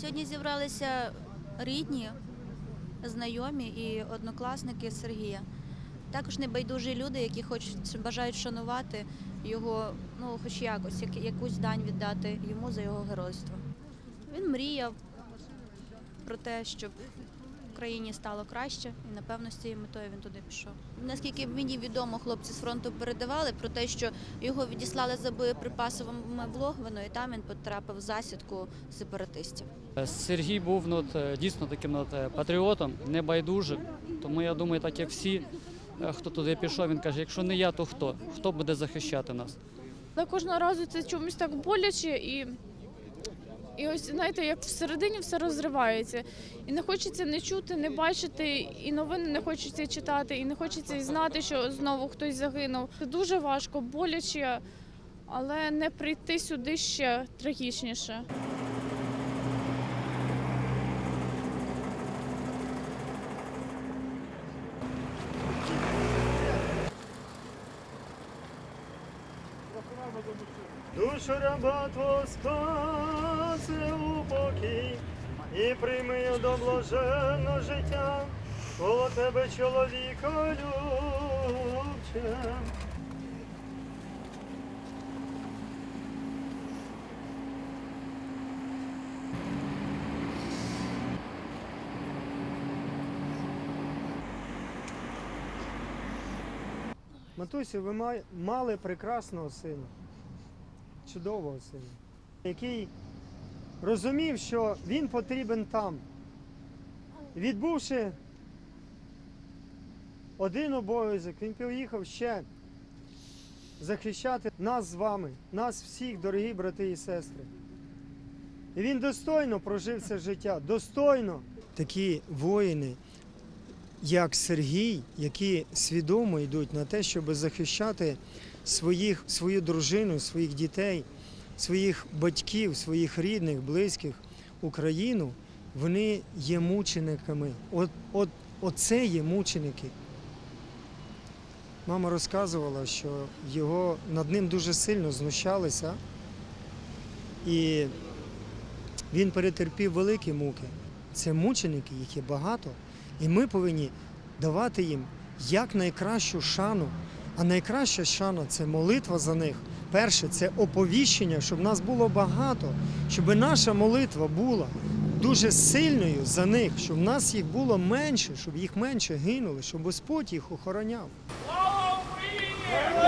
Сьогодні зібралися рідні, знайомі і однокласники Сергія. Також небайдужі люди, які хочуть бажають шанувати його, ну хоч якось, як, якусь дань віддати йому за його геройство. Він мріяв про те, щоб Україні стало краще, і напевно з цією метою він туди пішов. Наскільки мені відомо, хлопці з фронту передавали про те, що його відіслали за боєприпасовими в Логвино, і там він потрапив в засідку сепаратистів. Сергій був ну, дійсно таким ну, от, патріотом, небайдужим. Тому я думаю, так як всі, е, хто туди пішов, він каже, якщо не я, то хто? Хто буде захищати нас? Але кожного разу це чомусь так боляче і. І ось знаєте, як всередині все розривається. І не хочеться не чути, не бачити, і новини не хочеться читати, і не хочеться знати, що знову хтось загинув. Це дуже важко, боляче, але не прийти сюди ще трагічніше. Душу раба Твого спаси у покій і прийми до блаженного життя, коло тебе чоловіка любче. Матусю, ви мали прекрасного сина, чудового сина, який розумів, що він потрібен там. Відбувши один обов'язок, він поїхав ще захищати нас з вами, нас всіх, дорогі брати і сестри. І він достойно прожив це життя, достойно. Такі воїни, як Сергій, які свідомо йдуть на те, щоб захищати своїх, свою дружину, своїх дітей, своїх батьків, своїх рідних, близьких, Україну, вони є мучениками. От, от, оце є мученики. Мама розказувала, що його над ним дуже сильно знущалися, і він перетерпів великі муки. Це мученики, їх є багато. І ми повинні давати їм як найкращу шану. А найкраща шана це молитва за них. Перше, це оповіщення, щоб нас було багато, щоб наша молитва була дуже сильною за них, щоб нас їх було менше, щоб їх менше гинули, щоб Господь їх охороняв. Слава Україні!